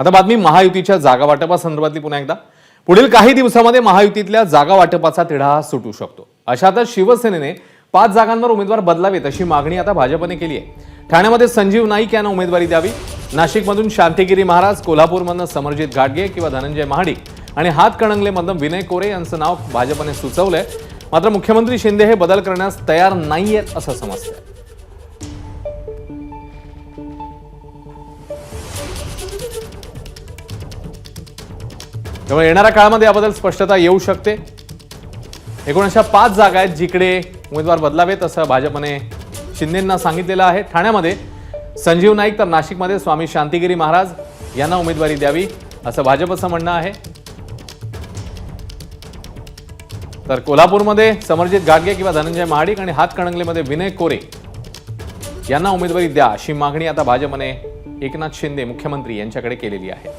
आता बातमी महायुतीच्या जागा वाटपासंदर्भातली पुन्हा एकदा. पुढील काही दिवसामध्ये महायुतीतल्या जागा वाटपाचा तिढा सुटू शकतो. अशातच शिवसेनेने पाच जागांवर उमेदवार बदलावेत अशी मागणी आता भाजपने केली आहे. ठाण्यामध्ये संजीव नाईक यांना उमेदवारी द्यावी. नाशिकमधून शांतिगिरी महाराज कोल्हापूरमधनं समरजित घाटगे किंवा धनंजय महाडिक आणि हातकणंगलेमधनं विनय कोरे यांचं नाव भाजपने सुचवलंय. मात्र मुख्यमंत्री शिंदे हे बदल करण्यास तयार नाहीयेत असं समजतंय. त्यामुळे येणाऱ्या काळामध्ये याबद्दल स्पष्टता येऊ शकते. एकूण अशा पाच जागा आहेत जिकडे उमेदवार बदलावेत असं भाजपने शिंदेंना सांगितलेलं आहे. ठाण्यामध्ये संजीव नाईक तर नाशिकमध्ये स्वामी शांतिगिरी महाराज यांना उमेदवारी द्यावी असं भाजपचं म्हणणं आहे. तर कोल्हापूरमध्ये समरजित गाडगे किंवा धनंजय महाडिक आणि हातकणंगलेमध्ये विनय कोरे यांना उमेदवारी द्या अशी मागणी आता भाजपने एकनाथ शिंदे मुख्यमंत्री यांच्याकडे केलेली आहे.